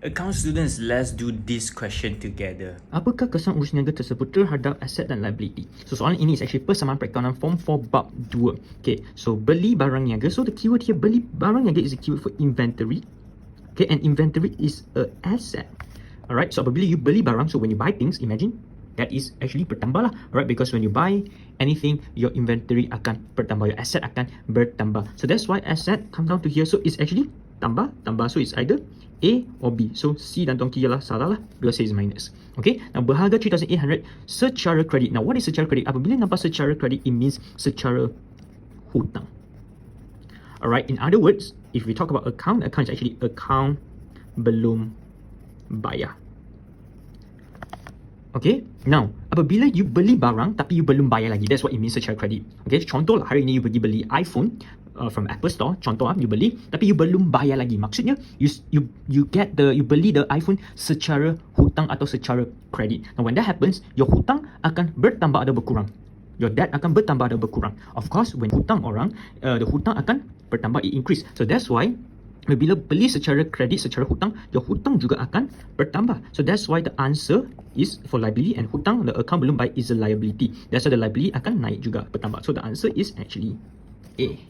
Account students, let's do this question together. Apakah kesan urus niaga tersebut terhadap aset dan liability? So soalan ini is actually persamaan perakaunan form 4 bab 2. Okay, so beli barang niaga. So the keyword here beli barang niaga is a keyword for inventory. Okay, and inventory is a asset. Alright, so apabila you beli barang, so when you buy things, imagine that is actually bertambah lah. Alright, because when you buy anything, your inventory akan bertambah, your asset akan bertambah. So that's why asset come down to here. So it's actually tambah, tambah. So it's either A or B. So C dan Tongki ialah salah lah because C is minus. Okay, now berharga 3,800 secara kredit. Now what is secara kredit? Apabila nampak secara kredit, it means secara hutang. Alright, in other words, if we talk about account, account is actually account belum bayar. Okay, now apabila you beli barang tapi you belum bayar lagi, that's what it means secara kredit. Okay, contoh lah hari ini you pergi beli iPhone uh, from Apple Store, contoh ah you beli tapi you belum bayar lagi. Maksudnya you you you get the you beli the iPhone secara hutang atau secara kredit. Now when that happens, your hutang akan bertambah atau berkurang. Your debt akan bertambah atau berkurang. Of course, when hutang orang, uh, the hutang akan bertambah, it increase. So that's why Bila beli secara kredit, secara hutang, your hutang juga akan bertambah. So that's why the answer is for liability and hutang, the account belum bayar is a liability. That's why the liability akan naik juga, bertambah. So the answer is actually A.